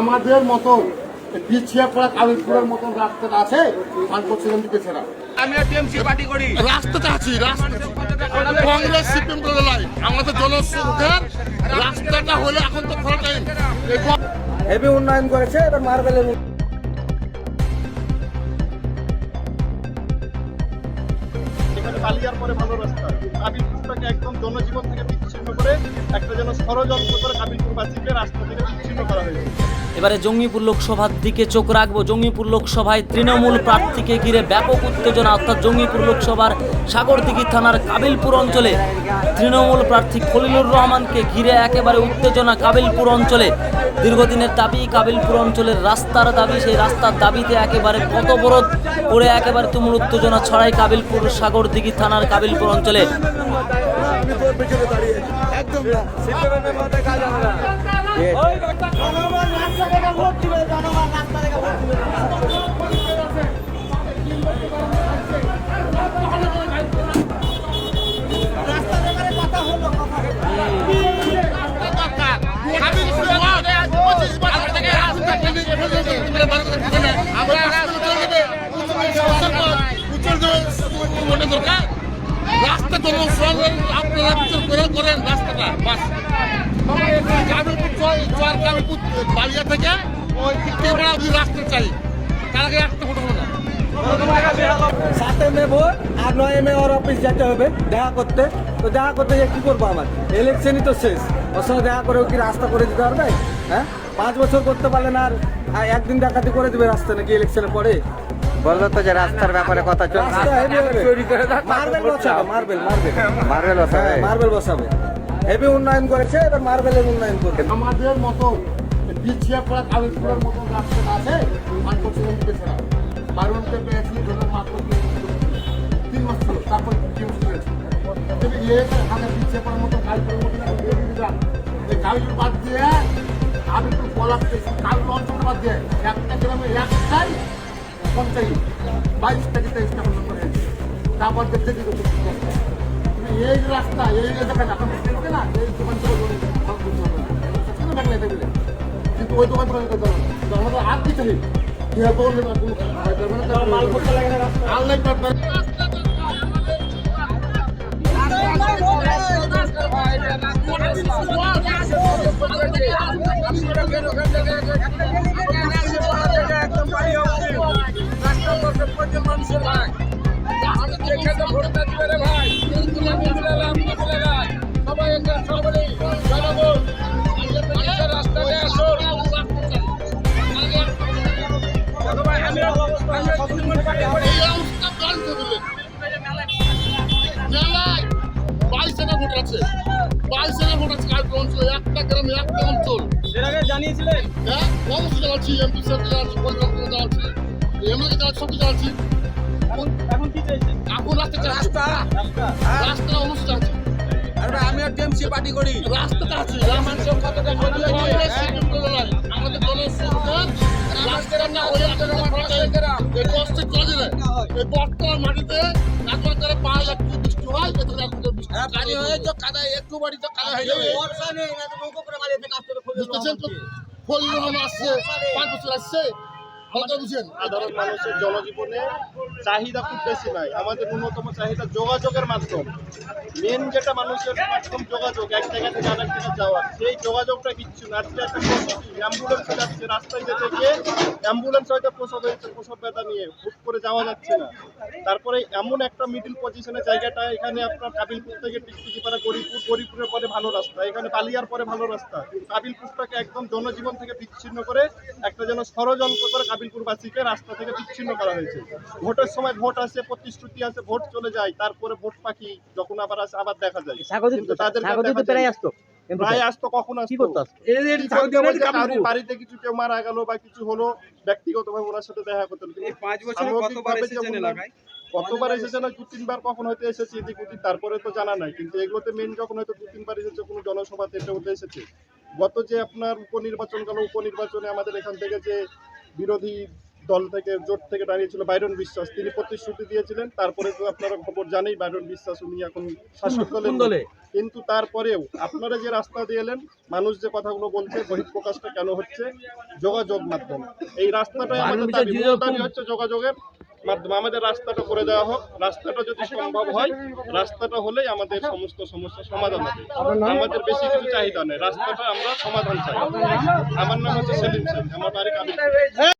আমাদের মতো পিছিয়ে পড়া কালিপুরের মতন রাস্তাটা আছে ছেড়া। আমি টিএমসি পার্টি করি। রাস্তাটা আছি রাস্তা কংগ্রেস সিপিএম করে আমাদের জনসংখ্যার রাস্তাটা হলে এখন তো টাইম হেভি উন্নয়ন করেছে এবার মার্বেলের পরে ভালো রাস্তা। কাবিলপুরটাকে একদম জনজীবন থেকে বিচ্ছিন্ন করে একটা যেন ষড়যন্ত্র করে কাবিলপুরবাসীকে রাস্তা থেকে বিচ্ছিন্ন করা হয়েছে। এবারে জঙ্গিপুর লোকসভার দিকে চোখ রাখব। জঙ্গিপুর লোকসভায় তৃণমূল প্রার্থীকে ঘিরে ব্যাপক উত্তেজনা অর্থাৎ জঙ্গিপুর লোকসভার সাগরদিঘি থানার কাবিলপুর অঞ্চলে তৃণমূল প্রার্থী খলিলুর রহমানকে ঘিরে একেবারে উত্তেজনা কাবিলপুর অঞ্চলে। দীর্ঘদিনের দাবি কাবিলপুর অঞ্চলের রাস্তার দাবি সেই রাস্তার দাবিতে একেবারে পথবরোধ করে একেবারে তুমুল উত্তেজনা ছড়ায় কাবিলপুর সাগরদিঘি থানার কাবিলপুর অঞ্চলে। রাস্তা জনসংখ্যার আপনারা বিচার করে করেন রাস্তাটা। বাস থেকে ওই রাস্তা চাই তার আগে একটা ফটো না সাতে মে ভোট আর নয় মে ওর অফিস যেতে হবে দেখা করতে। তো দেখা করতে গিয়ে কি করব আমার? ইলেকশনই তো শেষ। ওর সঙ্গে দেখা করেও কি রাস্তা করে দিতে পারবে? হ্যাঁ? পাঁচ বছর করতে পারলে না আর একদিন ডাকাতি করে দেবে রাস্তা নাকি ইলেকশনের পরে? বলল তো যে রাস্তার ব্যাপারে কথা চলছে। রাস্তা মার্বেল বসাবে মার্বেল মার্বেল মার্বেল বসাবে। হ্যাঁ মার্বেল বসাবে। হেভি উন্নয়ন করেছে এবার মার্বেলের উন্নয়ন করবে। আমাদের মতো পিছিয়ে পড়া কালিপুরের মতো রাস্তাটা আছে। বারোতে পেয়েছি ধরুন মাত্র তিন মাস ছিল তারপর টিএমসি পেয়েছি কিন্তু এ হাতে পিছিয়ে পড়ার মতো কালিপুরের মতো এই কালিপুর বাদ দিয়ে দিয়ে একটা গ্রামে একটাই পঞ্চায়েত, বাইশ থেকে তারপর দেখতে কি এই রাস্তা, এই দেখতে না, এই দোকান থেকে কিন্তু ওই দোকান থেকে আমাদের আর কিছু নেই। মাল করতে লাগে কাল করবে মেলায় বাইশ হাজার ভোট আছে বাইশ হাজার ভোট আছে কালকে অঞ্চলে একটা গ্রামে একটা অঞ্চল জানিয়েছিলেন হ্যাঁ অবশ্যই জানাচ্ছি এমপি সাহেবকে জানাচ্ছি পরিকল্পনা জানাচ্ছি এমএলকে জানাচ্ছি সবকে জানাচ্ছি এখন কি চাইছেন এখন রাস্তা রাস্তা রাস্তা অবস্থা আছে আরে আমি টিএমসি পার্টি করি রাস্তাটা আছে। রাস্তা কতটা কংগ্রেস সিপিএম আমাদের জনসংখ্যার রাস্তাটা না হলে আপনারা এই কষ্ট চলে যায় এই পানি হয়ে তো কাদা একটু বাড়ি তো কাদা হয়ে যাবে। বুঝতেছেন তো? ফলির রহমান আসছে। পাঁচ বছর আসছে। করে সাধারণ মানুষের জনজীবনে চাহিদা খুব বেশি নাই। আমাদের ন্যূনতম চাহিদা যোগাযোগের মাধ্যম। মেন যেটা মানুষের মাধ্যম যোগাযোগ, এক জায়গা থেকে আরেক জায়গায় যাওয়ার সেই যোগাযোগটা কিচ্ছু না। আজকে একটা অ্যাম্বুলেন্স যাচ্ছে রাস্তায় যেতে গিয়ে অ্যাম্বুলেন্স হয়তো প্রসব হয়েছে, প্রসব ব্যথা নিয়ে হুট করে যাওয়া যাচ্ছে না। তারপরে এমন একটা মিডিল পজিশনের জায়গাটা, এখানে আপনার কাবিলপুর থেকে টিকটিকিপাড়া গরিপুর গরিপুরের পরে ভালো রাস্তা, এখানে বালিয়ার পরে ভালো রাস্তা। কাবিলপুরটাকে একদম জনজীবন থেকে বিচ্ছিন্ন করে একটা যেন ষড়যন্ত্র করে কাবিলপুরবাসীকে রাস্তা থেকে বিচ্ছিন্ন করা হয়েছে। ভোটের সময় ভোট আসে প্রতিশ্রুতি আছে ভোট চলে যায় তারপরে ভোট পাখি যখন আবার আসে আবার দেখা যায়। আসতো। প্রায় আসতো কখন আসতো? বাড়িতে কিছু কেউ মারা গেল বা কিছু হলো ব্যক্তিগতভাবে ওনার সাথে দেখা কতবার এসেছে না দু তিনবার কখন হয়তো এসেছে এদিক ওদিক তারপরে তো জানা নাই। কিন্তু এগুলোতে মেন যখন হয়তো দু তিনবার এসেছে কোনো জনসভাতে এটা হতে এসেছে। গত যে আপনার উপনির্বাচন গেল উপনির্বাচনে আমাদের এখান থেকে যে বিরোধী দল থেকে জোট থেকে দাঁড়িয়েছিল বাইরন বিশ্বাস। তিনি প্রতিশ্রুতি দিয়েছিলেন তারপরে তো আপনারা খবর জানেই বাইরন বিশ্বাস উনি এখন শাসক দলের দলে? কিন্তু তারপরেও আপনারা যে রাস্তা দিয়ে এলেন মানুষ যে কথাগুলো বলছে বহিঃপ্রকাশটা কেন হচ্ছে? যোগাযোগ মাধ্যম। এই রাস্তাটাই আমাদের হচ্ছে যোগাযোগের মাধ্যমে আমাদের রাস্তাটা করে দেওয়া হোক, রাস্তাটা যদি সম্ভব হয়, রাস্তাটা হলেই আমাদের সমস্ত সমস্যার সমাধান হবে। আমাদের বেশি কিছু চাহিদা নেই, রাস্তাটা আমরা সমাধান চাই। আমার নাম হচ্ছে সেলিম সেন আমার বাড়ি